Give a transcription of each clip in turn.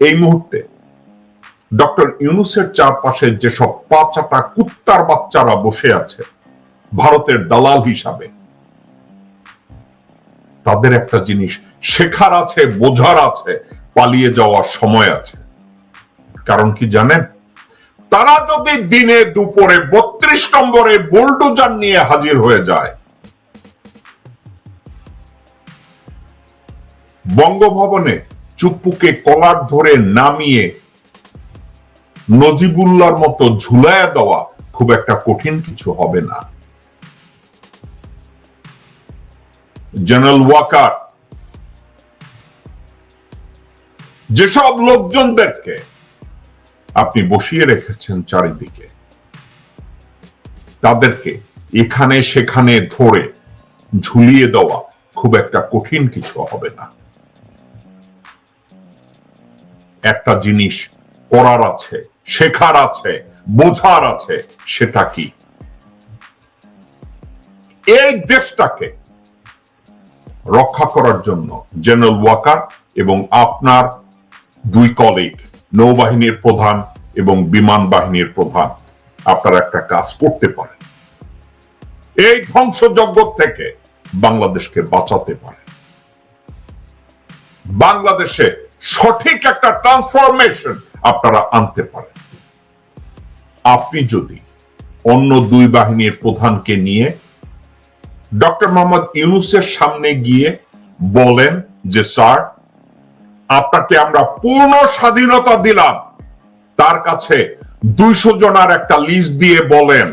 এই মুহূর্তে ডক্টর ইউনুসের চারপাশে যেসব পাঁচাটা কুত্তার বাচ্চারা বসে আছে, ভারতের দালাল হিসাবে, তাদের একটা জিনিস, শেখার আছে, বোঝার আছে, পালিয়ে যাওয়ার সময় আছে। কারণ কি জানেন? তারা যদি দিনে দুপুরে বত্রিশ নম্বরে বুলডোজার নিয়ে হাজির হয়ে যায়, বঙ্গভবনে চুপ্পুকে কলার ধরে নামিয়ে নজিবুল্লার মতো ঝুলায়া দেওয়া খুব একটা কঠিন কিছু হবে না। জেনারেল ওয়াকার যেসব লোকজনদেরকে আপনি বসিয়ে রেখেছেন চারিদিকে, তাদেরকে এখানে সেখানে ধরে ঝুলিয়ে দেওয়া খুব একটা কঠিন কিছু হবে না। একটা জিনিস করার আছে, শেখার আছে, বোঝার আছে, সেটা কি? এই দেশটাকে রক্ষা করার জন্য জেনারেল ওয়াকার এবং আপনার দুই কলিগ নৌবাহিনীর প্রধান এবং বিমান বাহিনীর প্রধান, আপনারা একটা কাজ করতে পারেন। এই ধ্বংসযজ্ঞ থেকে বাংলাদেশকে বাঁচাতে পারে বাংলাদেশে সঠিক একটা ট্রান্সফরমেশন আপনারা আনতে পারেন। আপনি যদি অন্য দুই বাহিনীর প্রধানকে নিয়ে ডক্টর মোহাম্মদ ইউনুসের সামনে গিয়ে বলেন যে, স্যার, আপনাকে আমরা পূর্ণ স্বাধীনতা দিলাম। তার কাছে দুইশো জনার একটা লিস্ট দিয়ে বলেন,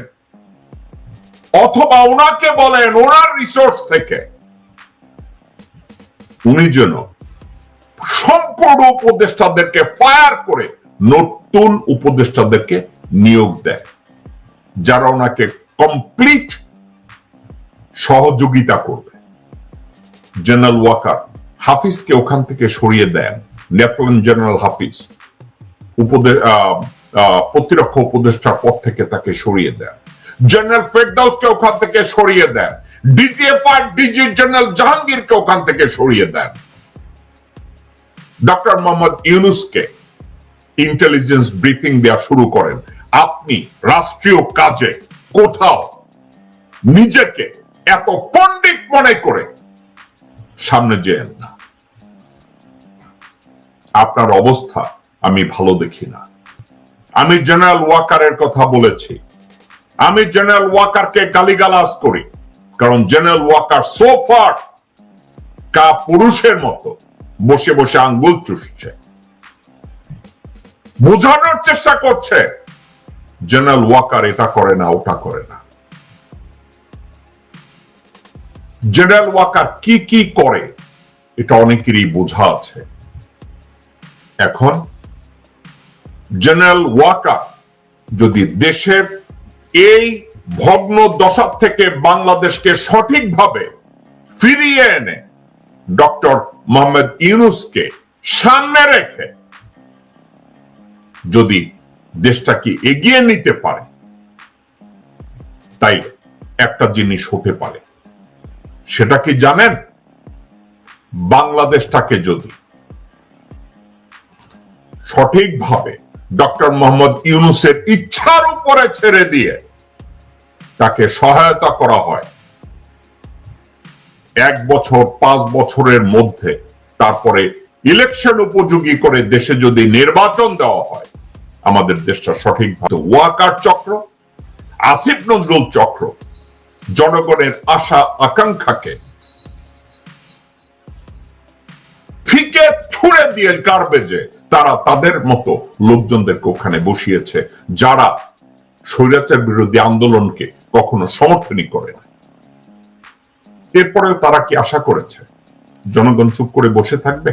অথবা ওনাকে বলেন ওনার রিসোর্স থেকে। উনি যেন সম্পূর্ণ উপদেষ্টাদেরকে ফায়ার করে নতুন উপদেষ্টাদেরকে নিয়োগ দেয়, যারা ওনাকে কমপ্লিট সহযোগিতা করবে। জেনারেল ওয়াকার হাফিজকে ওখান থেকে সরিয়ে দেন লেফটেন্যান্ট জেনারেল হাফিজ। উপদে প্রতিরক্ষা উপদেষ্টার পদ থেকে তাকে সরিয়ে দেন। জেনারেল ফেরদাউসকে ওখান থেকে সরিয়ে দেন। ডিজিএফআর ডিজি জেনারেল জাহাঙ্গীরকে ওখান থেকে সরিয়ে দেন। ডক্টর মোহাম্মদ ইউনুসকে ইন্টেলিজেন্স ব্রিফিং দেওয়া শুরু করেন। আপনি রাষ্ট্রীয় কাজে কোথাও নিজেকে এত পণ্ডিত মনে করে সামনে যেন না। আপনার অবস্থা আমি ভালো দেখি না। আমি জেনারেল ওয়াকারের কথা বলেছি। আমি জেনারেল ওয়াকারকে গালিগালাজ করি। কারণ জেনারেল ওয়াকার সোফার কা পুরুষের মতো বসে বসে আঙ্গুল চুষছে। বোঝানোর চেষ্টা করছে। জেনারেল ওয়াকার এটা করে না, ওটা করে না। জেনারেল ওয়াকার কি কি করে, এটা অনেকেরই বোঝা আছে। এখন, জেনারেল ওয়াকার যদি দেশের এই ভগ্ন দশা থেকে বাংলাদেশকে সঠিকভাবে ফিরিয়ে এনে ডক্টর মোহাম্মদ ইউনুসকে সামনে রেখে যদি দেশটাকে এগিয়ে নিতে পারে, তাই একটা জিনিস হতে পারে। সেটা কি জানেন? বাংলাদেশটাকে যদি সঠিকভাবে ডক্টর মোহাম্মদ ইউনুসের ইচ্ছার উপরে ছেড়ে দিয়ে তাকে সহায়তা করা হয় এক বছর, পাঁচ বছরের মধ্যে তারপরে ইলেকশন উপযোগী করে দেশে যদি নির্বাচন দেওয়া হয়, আমাদের দেশটা সঠিকভাবে ওয়াকার চক্র আসিফ নজরুল চক্র, জনগণের আশা আকাঙ্ক্ষাকে ফিকে ছুড়ে দিয়ে গার্বেজে তারা তাদের মতো লোকজনদেরকে ওখানে বসিয়েছে, যারা স্বৈরাচার বিরোধী আন্দোলনকে কখনো সমর্থনই করে না। এরপরে তারা কি আশা করেছে? জনগণ চুপ করে বসে থাকবে?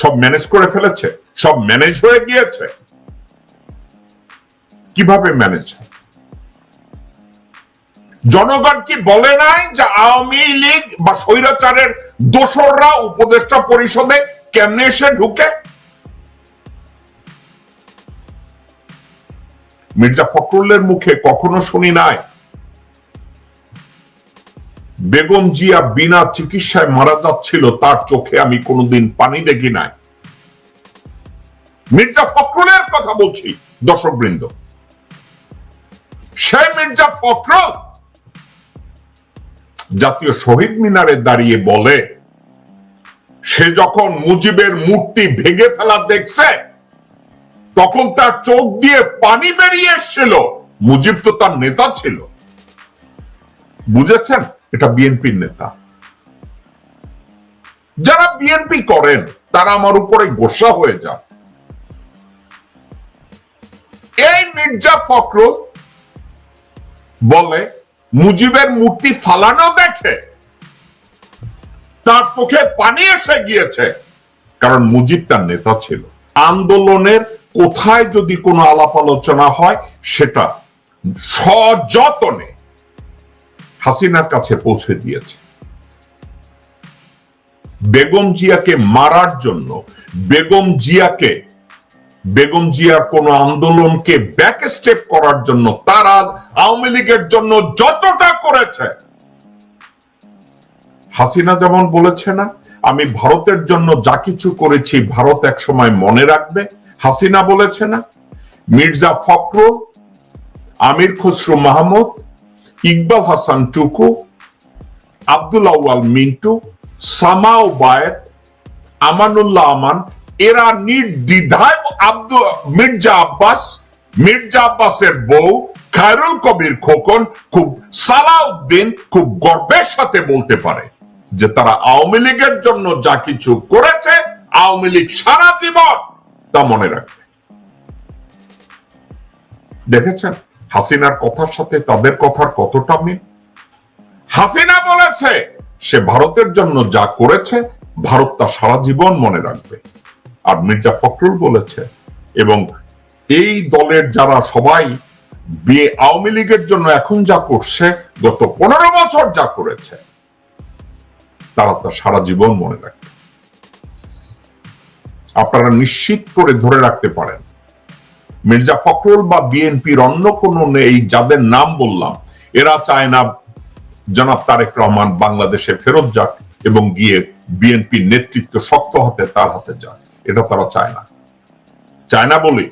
সব ম্যানেজ করে ফেলেছে? সব ম্যানেজ হয়ে গিয়েছে? কীভাবে ম্যানেজ জনগণ কি বলে নাই যে আওয়ামী লীগ বা স্বৈরাচারের দোসররা উপদেষ্টা পরিষদে কেমনে এসে ঢুকে? মির্জা ফখরুলের মুখে কখনো শুনি নাই বেগম জিয়া বিনা চিকিৎসায় মারা যাচ্ছিল, তার চোখে আমি কোনোদিন পানি দেখি নাই। মির্জা ফখরুলের কথা বলছি দর্শক বৃন্দ সেই মির্জা ফখরুল জাতীয় শহীদ মিনারে দাঁড়িয়ে বলে, সে যখন মুজিবের মূর্তি ভেঙে ফেলা দেখছে, তখন তার চোখ দিয়ে পানি বেরিয়ে এসছিল। মুজিব তো তার নেতা ছিল। বুঝেছেন? এটা বিএনপির নেতা। যারা বিএনপি করেন, তারা আমার উপরে গোসা হয়ে যান। এই মির্জা ফখরুল বলে, মুজিবের মূর্তি ফালানো দেখে তার চোখে পানি এসে গিয়েছে। কারণ মুজিব তার নেতা ছিল। আন্দোলনের কোথায় যদি কোনো আলাপ আলোচনা হয়, সেটা সযতনে হাসিনার কাছে পৌঁছে দিয়েছে। বেগম জিয়াকে মারার জন্য বেগম জিয়াকে, বেগম জিয়ার কোন আন্দোলনকে ব্যাক স্টেপ করার জন্য তারা আওয়ামী লীগের জন্য যতটা করেছে। হাসিনা যেমন বলেছে না, আমি ভারতের জন্য যা কিছু করেছি ভারত এক সময় মনে রাখবে। হাসিনা বলেছে না, মির্জা ফখরুল, আমির খসরু মাহমুদ ইকবাল হাসান টুকু, আব্দুল আউয়াল মিন্টু সামাও বায়েত আমানুল্লাহ আমান, এরা নির্দ্বিধায় আব্দুল, মির্জা আব্বাস, মির্জা আব্বাসের বউ খায়রুল কবির খোকন খুব সালাউদ্দিন খুব গর্বের সাথে বলতে পারে যে তারা আওয়ামী লীগের জন্য যা কিছু করেছে, আওয়ামী লীগ সারা জীবন তা মনে রাখবে। দেখেছেন? হাসিনার কথার সাথে তাদের কথার কতটা মিল? হাসিনা বলেছে, সে ভারতের জন্য যা করেছে, ভারত তা সারা জীবন মনে রাখবে। আর মির্জা ফখরুল বলেছে, এবং এই দলের যারা সবাই বিয়ে আওয়ামী লীগের জন্য এখন যা করছে, গত পনেরো বছর যা করেছে, তারা তা সারা জীবন মনে রাখবে। আপনারা নিশ্চিত করে ধরে রাখতে পারেন মির্জা ফখরুল বা বিএনপির অন্য কোন নেই যাদের নাম বললাম, এরা চায় না জনাব তারেক রহমান বাংলাদেশে ফেরত যাক এবং গিয়ে বিএনপির নেতৃত্ব শক্ত হাতে তার হাতে যাক। এটা তারা চায় না। চায় না বলে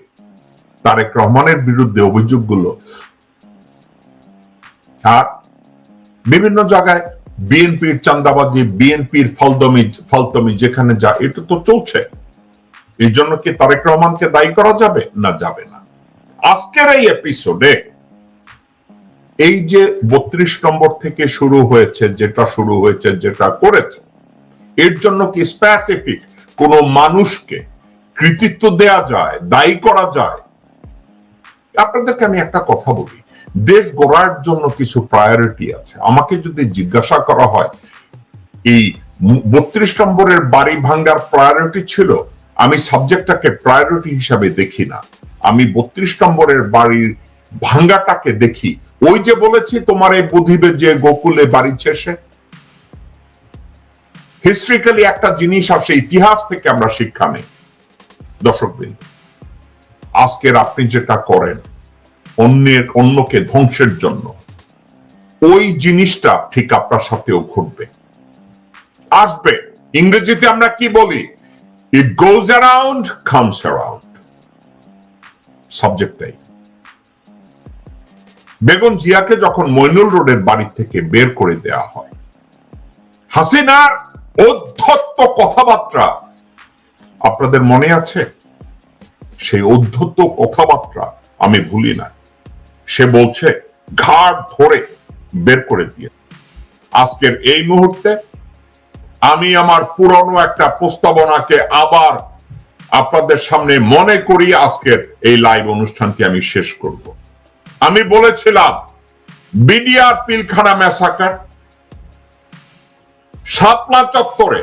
তারেক রহমানের বিরুদ্ধে অভিযোগগুলো আর বিভিন্ন জায়গায় বিএনপির চান্দাবাজি বিএনপির ফলদমি ফলতমি যেখানে যা, এটা তো চলছে। এই জন্য কি তারেক রহমানকে দায়ী করা যাবে? না যাবে না। আজকের এই এপিসোডে এই যে বত্রিশ নম্বর থেকে শুরু হয়েছে, যেটা শুরু হয়েছে, যেটা করেছে, এর জন্য কি স্পেসিফিক কোন মানুষকে কৃতিত্ব দেয়া যায়, দায়ী করা যায়? আপনাদেরকে আমি একটা কথা বলি। দেশ গড়ার জন্য কিছু প্রায়োরিটি আছে। আমাকে যদি জিজ্ঞাসা করা হয়, এই বত্রিশ নম্বরের বাড়ি ভাঙ্গার প্রায়োরিটি ছিল? আমি সাবজেক্টটাকে প্রায়োরিটি হিসাবে দেখি না। আমি বত্রিশ নম্বরের বাড়ির ভাঙ্গাটাকে দেখি। ওই যে বলেছি, তোমার এই বুধিবে যে গোকুলে বাড়ি শেষে। হিস্ট্রিক্যালি একটা জিনিস আসে ইতিহাস থেকে আমরা শিক্ষা নেই। দর্শক আজকের আপনি যেটা করেন, অন্যের, অন্যকে ধ্বংসের জন্য, ওই জিনিসটা ঠিক আপনার সাথেও ঘটবে। আসবে। ইংরেজিতে আমরা কি বলি? It goes around comes around সাবজেক্টটাই Begum জিয়াকে যখন মইনুল রোডের বাড়ি থেকে বের করে দেয়া হয়, হাসিনার অধ্যত্ত কথাবার্তা, আপনাদের মনে আছে? সেই অধ্যত্ত কথাবার্তা আমি ভুলি না। সে বলছে ঘাট ধরে বের করে দিয়ে। আজকের এই মুহূর্তে আমি আমার পুরনো একটা প্রস্তাবনাকে আবার আপনাদের সামনে মনে করি আজকের এই লাইভ অনুষ্ঠানটি আমি শেষ করব। আমি বলেছিলাম, বিডিআর পিলখানা ম্যাসাকার শাপলা চত্বরে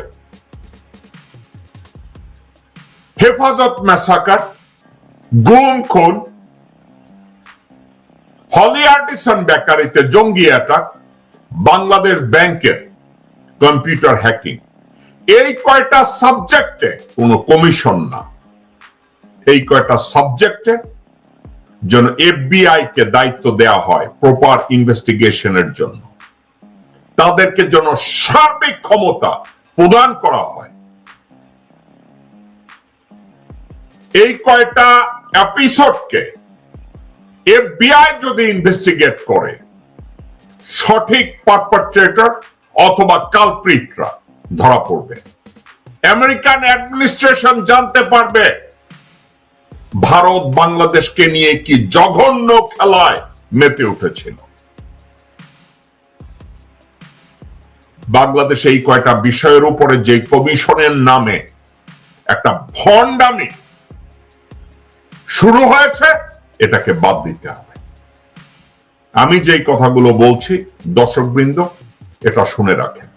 হেফাজত ম্যাসাকার, গুম খুন হলি আর্টিসান বেকারিতে জঙ্গি অ্যাটাক, বাংলাদেশ ব্যাংকের কম্পিউটার হ্যাকিং। এই কয়টা সাবজেক্টে কোনো কমিশন না। এই কয়টা সাবজেক্টে যেন এফবিআই কে দায়িত্ব দেয়া হয় প্রপার ইনভেস্টিগেশনের জন্য। তাদেরকে যেন সার্বিক ক্ষমতা প্রদান করা হয়। এই কয়টা এপিসোডকে এফবিআই যদি ইনভেস্টিগেট করে, সঠিক পারপাট্রেটর অথবা কালপ্রিটরা ধরা পড়বে। আমেরিকান অ্যাডমিনিস্ট্রেশন জানতে পারবে, ভারত বাংলাদেশকে নিয়ে কি জঘন্য খেলায় মেতে উঠেছিল। বাংলাদেশ এই কয়টা বিষয়ের উপরে যে কমিশনের নামে একটা ভণ্ডামি শুরু হয়েছে, এটাকে বাদ দিতে হবে। আমি যেই কথাগুলো বলছি, দর্শকবৃন্দ এটা শুনে রাখেন।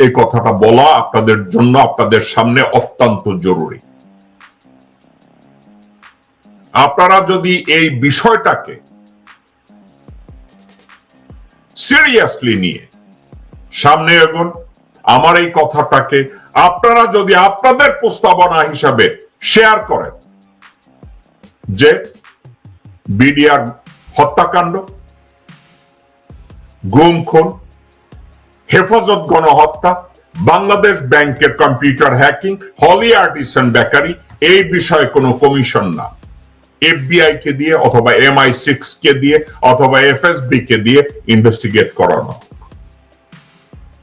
এই কথাটা বলা আপনাদের জন্য আপনাদের সামনে অত্যন্ত জরুরি। আপনারা যদি এই বিষয়টাকে সিরিয়াসলি নিয়ে সামনে এগোন, আমার এই কথাটাকে আপনারা যদি আপনাদের প্রস্তাবনা হিসাবে শেয়ার করেন যে বিডিআর হত্যাকাণ্ড গুম খুন, হেফাজত গণহত্যা, বাংলাদেশ ব্যাংকের computer hacking, Holey Artisan Bakery, এই বিষয়ে কোনো কমিশন না। এফবিআই কে দিয়ে অথবা এমআই সিক্স কে দিয়ে অথবা এফএসবি কে দিয়ে ইনভেস্টিগেট করানো।